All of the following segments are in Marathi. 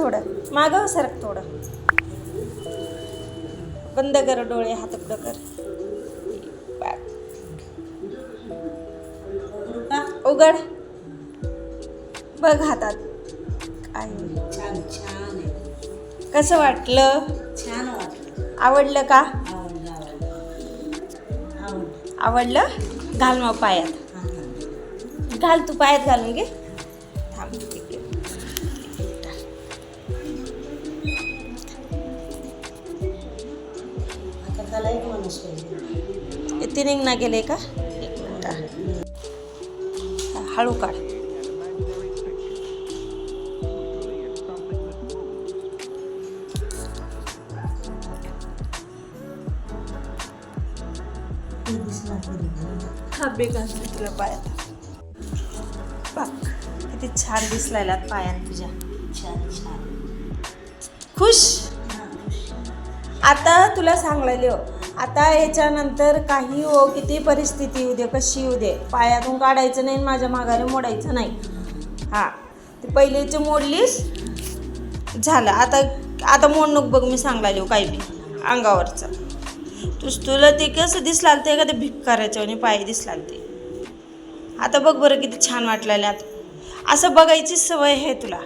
थोडं. मागव सरक थोडं. बंद कर डोळे हात पुढं कर. उघड. बघ हातात. काय? छान छान आहे. कसं वाटलं? छान वाटलं. आवडलं का? आवडलं घाल मग पायात. घाल तू पायात घालून घे. ते निघ ना गेले का? एक हळू काढ. हा बेकार तुला पायात. बघ किती छान दिसलायला पायात तुझ्या. छान छान खुश? आता तुला सांगलेले हो आता याच्यानंतर काही हो किती परिस्थिती येऊ दे कशी येऊ दे. पायातून काढायचं नाही आणि माझ्या माघारी मोडायचं नाही. हां. ते पहिलेचे मोडलीस झालं. आता आता मोडणूक बघ मी सांगला सांगलाले काही बी. अंगावरचं. तुझ तुला ते कसं दिसलाल ते एखादं भिक्काराच्या आणि पाय दिसलाल ते. आता बघ बरं किती छान वाटलेलं आता. असं बघायची सवय आहे तुला.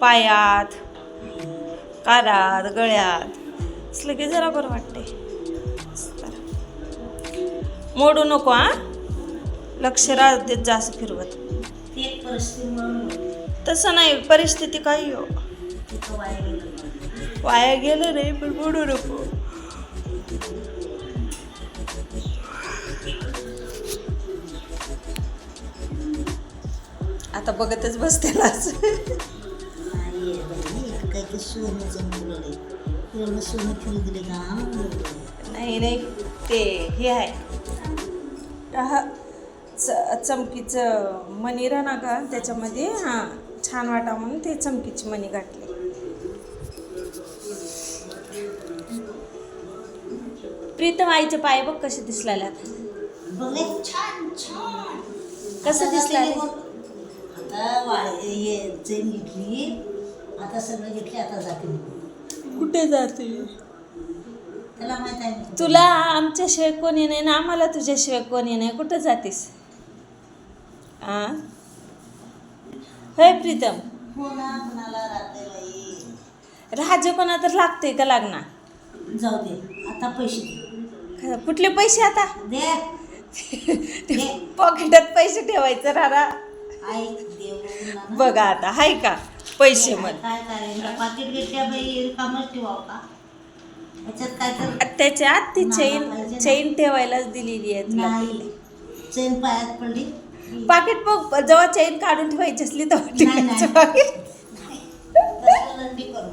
पायात कानात गळ्यात. असलं की जरा बरं वाटते मोडू नको हा. लक्ष राहते जास्त फिरवत. तसं नाही परिस्थिती काही हो. वाया गेलं वाया गेलं नाही पण मोडू नको. आता बघतच बसतेलाच नाही सोनं दिले का? नाही नाही. ते हे आहे. हा च चमकीचं मणी राहणार का? त्याच्यामध्ये हां छान वाटा म्हणून ते चमकीची मणी घातली. प्रीतम आईचे पाय बघ कसे दिसलेले कसं दिसलं. आता वाळे हे चेन घेतली आता सगळं घेतले आता जाते. कुठे जाते? त्याला माहीत आहे मी. तुला आमच्याशिवाय कोणी नाही ना? आम्हाला तुझ्याशिवाय कोणी नाही कुठं जातीस? आ? होय प्रीतम. हो कुणाला राहते बाई. कोणा तर लागते का लागणार जाऊ दे आता पैसे दे. कुठले पैसे आता? दे. पॉकेटात पैसे ठेवायचं ऐक ना. बघा आता हाय का? पैसे मग काय करायचं पाकिट घेतल्या बाई कामच ठेवाव का याच्यात काय तर त्याच्यात ती चेन ना. चेन ठेवायलाच दिलेली आहे तुला नाही चेन पायात पडली. पाकिट बघ जेव्हा चेन काढून ठेवायची असली तेव्हा नाही, ठेवायचं नाही. पाकीट. तसलं लंडी करू.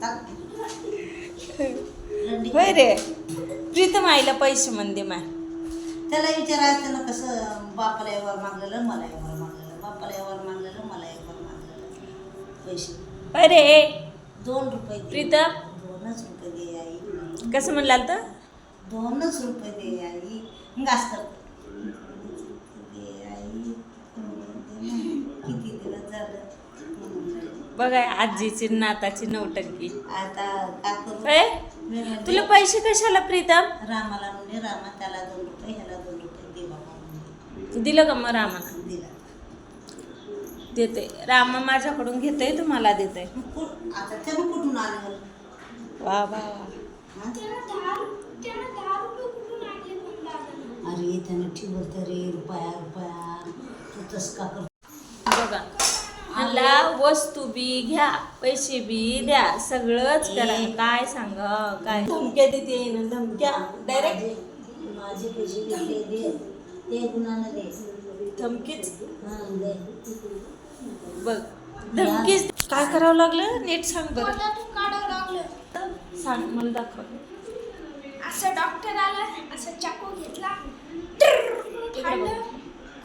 टाक. लंडी होय रे. प्रीतम आईला पैसे म्हणते माय. त्याला विचारायचं त्यानं कसं बापाला यावर मागलेलं मला मागलेलं. पैसे. होय रे दोन रुपये दे. प्रीतम? दोनच रुपये दे आई. कसं म्हणलाल तर दोनच रुपये दे आई. गास कर दे आई. किती दिवस झालं? बघा आजीची नाताची नवटंकी आता का करू होय मी म्हणते, तुला पैसे कशाला प्रीतम? रामाला म्हणजे रामा त्याला दोन रुपये ह्याला दोन रुपये दे बाबा म्हणजे दिलं का मग रामाला? देते. रामा माझ्याकडून घेते तुम्हाला देते मग कुठ? आता त्यानं कुठून आलं वा वा वा? अरे त्यानं रे रुपया रुपया. तू तस का कर. बघा मला वस्तू बी घ्या पैसे बी द्या सगळंच करा. काय सांग काय? धमक्या देते ना धमक्या. डायरेक्ट माझे पैसे दे. ते गुणानं दे? धमकीच. हां दे. बघ. धमकीच काय करावं लागलं? नीट सांग बरं. काढावं लागलं. सांग मला दाखव. असं डॉक्टर आला असं चाकू घेतला. फाडलं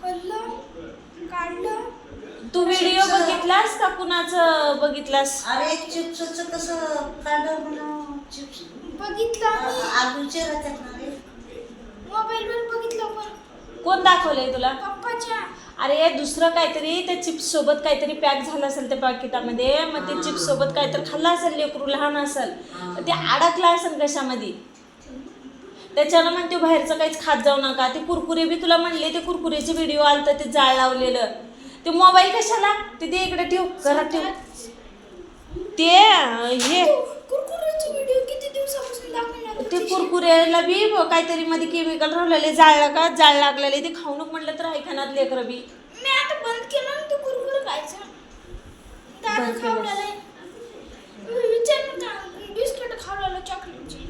खोललं काढलं. तू व्हिडिओ बघितलास का? कुणाचं बघितलास? अरे चिप्सचं कसं? काढलं म्हणून चिप्स. बघितलं मी. आलूचे राहतात ना रे मोबाईलवर बघितलं पण कोण दाखवलंय तुला? पप्पाच्या. अरे दुसरं काहीतरी त्या चिप्स सोबत काहीतरी पॅक झालं असेल त्या पाकिटामध्ये. मग ते चिप्स सोबत काहीतरी खाल्लं असेल लेकरू लहान असेल. तर ते अडकलं असेल कशामध्ये? त्याच्यानं मग ते बाहेरचं काहीच खात जाऊ नका. ते कुरकुरे बी तुला म्हणले ते कुरकुरेचे व्हिडिओ आलतं ते जाळ लावलेलं. ते मोबाईल कशाला? ते दे इकडे ठेव घरात ठेव. ते हे. ते कुरकुरेला बी काहीतरी मध्ये केमिकल राहिलेले जाळलं का जाळ लागलेले ते खाऊ नको म्हटलं तर ऐकणार लेकरं बी. मी आता बंद केलं ना ते कुरकुरे खायचं. दादा बंद केलं. खावलेलं मी विचार ना बिस्किट खावलेलं चॉकलेटची.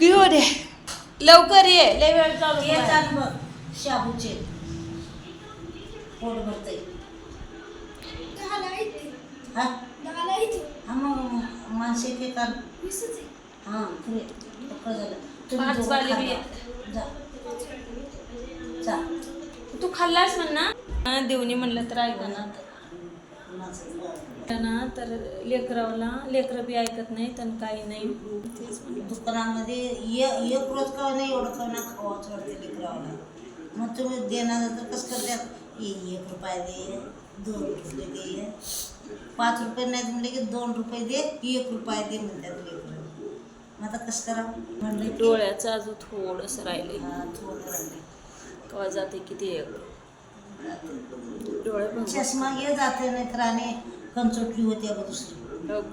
घेऊ दे लवकर ये. लय वेळ चालू हे आहे. चाल बघ. शाबूचे. पोट भरतंय हा? हा मग. माणसे ते हा पुरे पक्क झालं. तुम्ही पाच दोघं जा. जा. तू खाल्लास म्हण. ना हा, देवणी म्हणलं तर ऐका ना. कुणाचं? ना तर लेकरावला लेकरं बी ऐकत नाही तर काही नाही. तेच म्हणलं. दुकानामध्ये ये- एक रोज का नाही एवढं का ना खावाच वाटते लेकरावाला. मग तुम्ही देणार तर कसं करतात? ये एक रुपया दे. दोन रुपये पाच रुपये नाही म्हणले की दोन रुपये दे एक रुपया दे म्हणतात लेकरं. मग आता कसं करा म्हणलं की डोळ्याचं अजून थोडंसं राहिले हा, थोडं राहिले कवा जाते किती डोळे चष्मा घे जाते नाही तर आणि कंचोटली होती अगं दुसरी.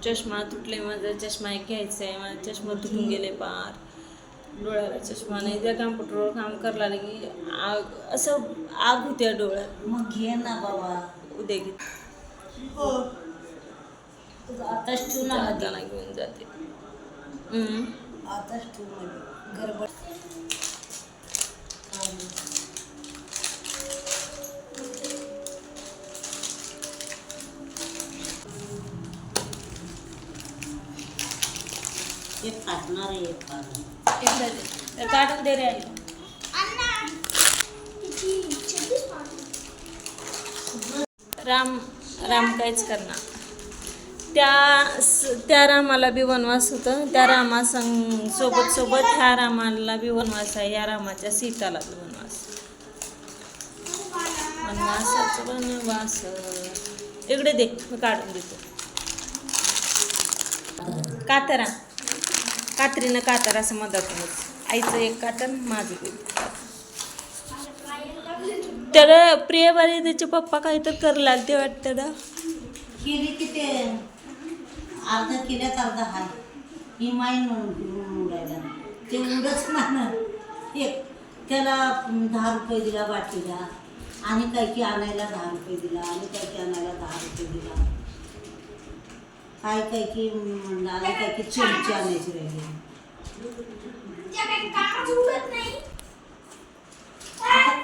चष्मा तुटले माझा चष्मा एक घ्यायचा आहे. माझा चष्मा तुटून गेले पार. डोळ्याला चष्मा नाही. त्या कम्प्युटरवर काम करायला की आग असं आग होत्या डोळ्यात. मग घे ना बाबा. उद्या घेत तुझं आताच ठेवू ना मध्ये. जाताना घेऊन जाते हम्म. आताच ठेवू मध्ये गडबड हे फाटणार आहे हे फाटणार एकदा दे. तर काढून दे रे आई अण्णा किती छत्तीस पाहतो राम राम काहीच करणार. त्या स- त्या रामाला बी वनवास होतं. त्या रामा संग सोबत सोबत ह्या रामाला बी वनवास आहे. या रामाच्या सीताला बी वनवास. वनवासाच वनवास. इकडे दे मी काढून देतो. कातरा. कात्रीनं कातर असं मदत आईचं एक कातर माझं तर प्रियबारी त्याचे पप्पा काहीतरी करला ते वाटतं ना. केली की ते अर्धा केल्यात अर्धा हाय ही माईन उडायला ते उडच ना एक त्याला दहा रुपये दिला बाटलीला आणि काही की आणायला दहा रुपये दिला आणि काही की आणायला दहा रुपये दिला. काय काही की म्हणलं आणि काही की चिमची आणायची राहिली त्या काही कामाचं उडत नाही आता करलेल्या तर खरं केलं मला पण करायचं आहे पण